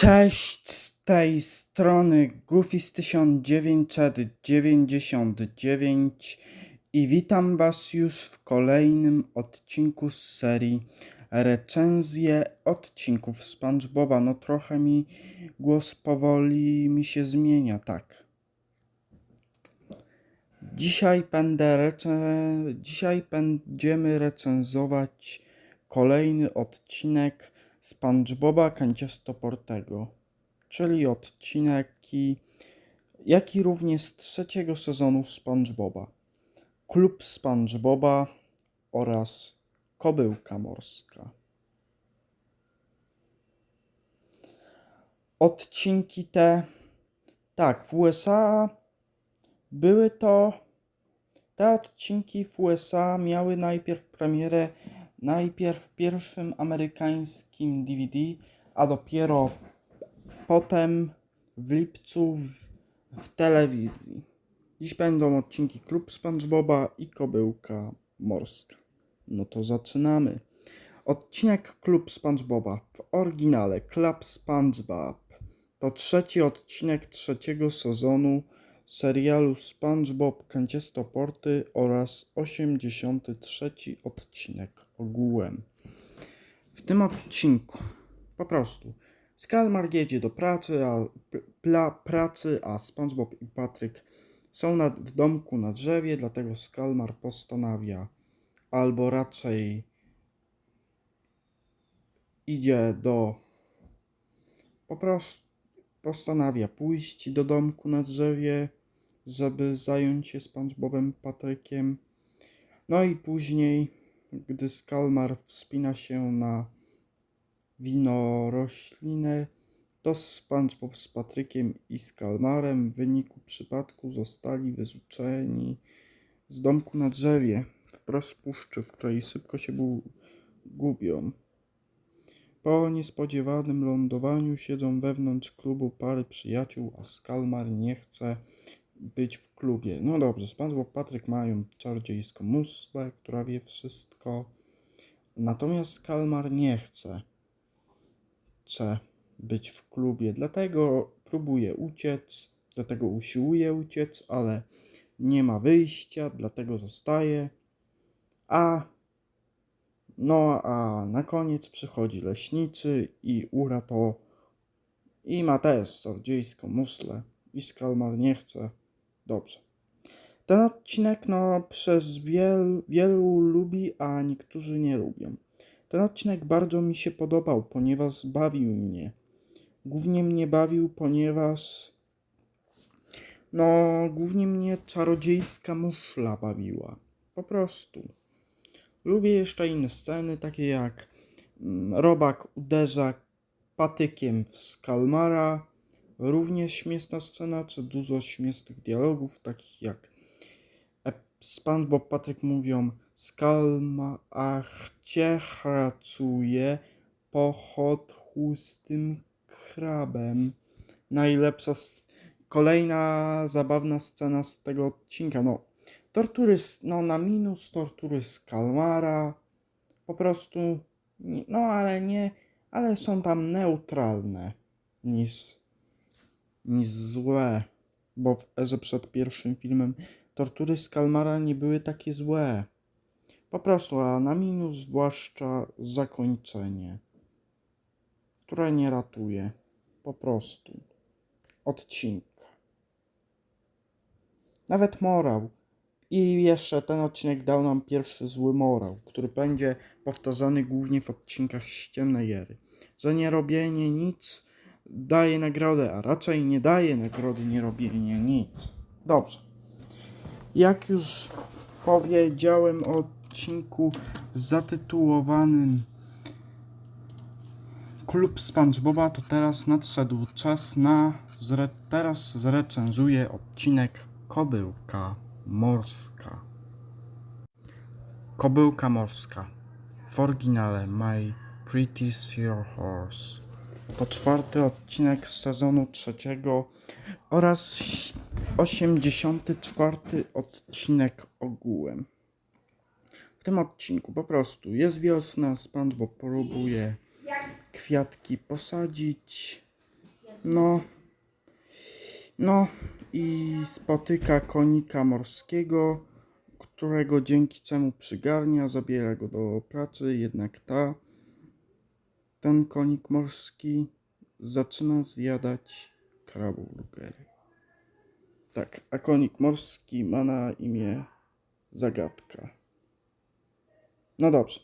Cześć z tej strony Goofy z 1999 i witam Was już w kolejnym odcinku z serii recenzje odcinków SpongeBoba. No trochę mi głos powoli mi się zmienia, tak. Dzisiaj będę dzisiaj będziemy recenzować kolejny odcinek SpongeBoba Kanciastoportego, czyli odcineki, jak i również z trzeciego sezonu SpongeBoba. Klub SpongeBoba oraz Kobyłka Morska. Odcinki te, tak, w USA były to te odcinki w USA miały najpierw premierę najpierw pierwszym amerykańskim DVD, a dopiero potem w lipcu w telewizji. Dziś będą odcinki Klub SpongeBoba i Kobyłka Morska. No to zaczynamy. Odcinek Klub SpongeBoba w oryginale Club SpongeBob to trzeci odcinek trzeciego sezonu serialu SpongeBob Kanciastoporty oraz 83 odcinek ogółem. W tym odcinku po prostu Skalmar jedzie do pracy, a, pla, pracy, a SpongeBob i Patryk są nad, w domku na drzewie, dlatego Skalmar postanawia, albo raczej idzie do po prostu postanawia pójść do domku na drzewie, żeby zająć się SpongeBobem Patrykiem. No i później, gdy Skalmar wspina się na winoroślinę, to SpongeBob z Patrykiem i Skalmarem w wyniku przypadku zostali wyrzuceni z domku na drzewie wprost puszczy, w której szybko się bu- gubią. Po niespodziewanym lądowaniu siedzą wewnątrz klubu pary przyjaciół, a Skalmar nie chce być w klubie. No dobrze, SpongeBob Patryk mają czarodziejską muszlę, która wie wszystko. Natomiast Skalmar nie chce, chce być w klubie, dlatego próbuje uciec, dlatego usiłuje uciec, ale nie ma wyjścia, dlatego zostaje. A no a na koniec przychodzi leśniczy i ura to i ma też czarodziejską muszlę i Skalmar nie chce. Dobrze. Ten odcinek no przez wiel, wielu lubi, a niektórzy nie lubią. Ten odcinek bardzo mi się podobał, ponieważ bawił mnie. Głównie mnie bawił, ponieważ no głównie mnie czarodziejska muszla bawiła. Po prostu. Lubię jeszcze inne sceny, takie jak mm, Robak uderza patykiem w Skalmara. Również śmieszna scena, czy dużo śmiesznych dialogów, takich jak SpongeBob Patryk mówią Skalma, ach cię pracuje pochod chłustym krabem. Najlepsza, kolejna zabawna scena z tego odcinka, no tortury, no na minus tortury z Kalmara, po prostu, no ale nie, ale są tam neutralne niż, niż złe, bo w erze przed pierwszym filmem tortury z Kalmara nie były takie złe. Po prostu, a na minus zwłaszcza zakończenie, które nie ratuje, po prostu, odcinka. Nawet morał. I jeszcze ten odcinek dał nam pierwszy zły morał, który będzie powtarzany głównie w odcinkach Ściemnej Ery. Że nie robienie nic daje nagrodę, a raczej nie daje nagrody nie robienie nic. Dobrze. Jak już powiedziałem o odcinku zatytułowanym Klub SpongeBoba, to teraz nadszedł czas na... Zre... Teraz zrecenzuję odcinek Kobyłka Morska. Kobyłka Morska. W oryginale My Pretty Sir Horse. To czwarty odcinek z sezonu trzeciego oraz 84 odcinek ogółem. W tym odcinku po prostu jest wiosna, SpongeBob próbuje kwiatki posadzić. No. No i spotyka konika morskiego, którego dzięki czemu przygarnia, zabiera go do pracy, jednak ta, ten konik morski zaczyna zjadać kraburgery. Tak, a konik morski ma na imię Zagadka. No dobrze.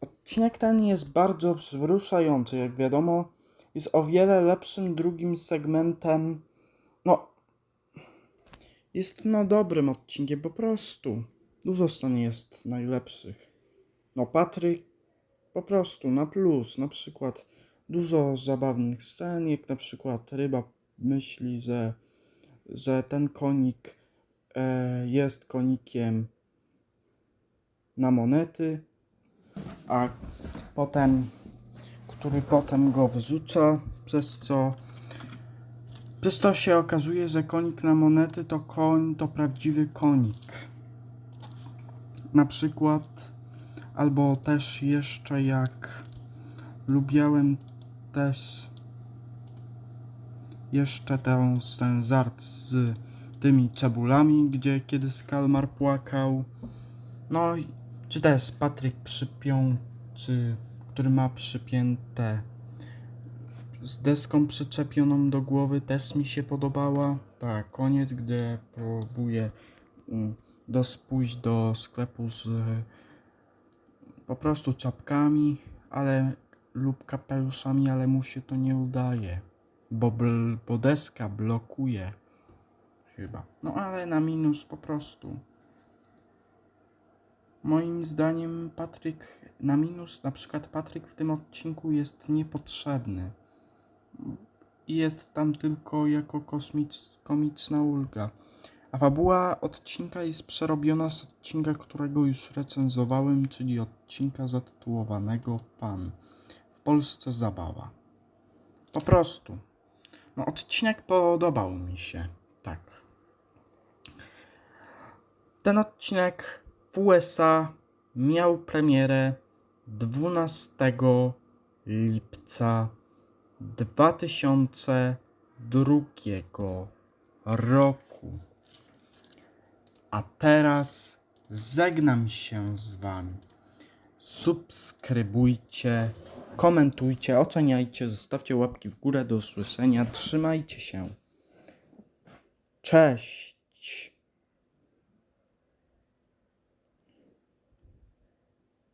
Odcinek ten jest bardzo wzruszający, jak wiadomo. Jest o wiele lepszym drugim segmentem. No. Jest no dobrym odcinkiem po prostu. Dużo scen jest najlepszych. No Patryk po prostu na plus. Na przykład dużo zabawnych scen, jak na przykład ryba myśli, że, że ten konik e, jest konikiem na monety, a potem, który potem go wyrzuca, przez co przez to się okazuje, że konik na monety to koń, to prawdziwy konik. Na przykład, albo też jeszcze jak lubiałem też jeszcze ten, ten żart z tymi cebulami, gdzie kiedy Skalmar płakał. No, czy też Patryk przypiął, czy który ma przypięte z deską przyczepioną do głowy, też mi się podobała. Tak, koniec, gdy próbuje mm, dos pójść do sklepu z po prostu czapkami, ale lub kapeluszami, ale mu się to nie udaje, bo, bl, bo deska blokuje chyba. No ale na minus po prostu. Moim zdaniem Patryk na minus, na przykład Patryk w tym odcinku jest niepotrzebny. Jest tam tylko jako kosmic, komiczna ulga. A fabuła odcinka jest przerobiona z odcinka, którego już recenzowałem, czyli odcinka zatytułowanego Pan. W Polsce zabawa. Po prostu. No, odcinek podobał mi się. Tak. Ten odcinek w USA miał premierę 12 lipca 2002 roku. A teraz żegnam się z Wami. Subskrybujcie, komentujcie, oceniajcie, zostawcie łapki w górę. Do usłyszenia. Trzymajcie się. Cześć.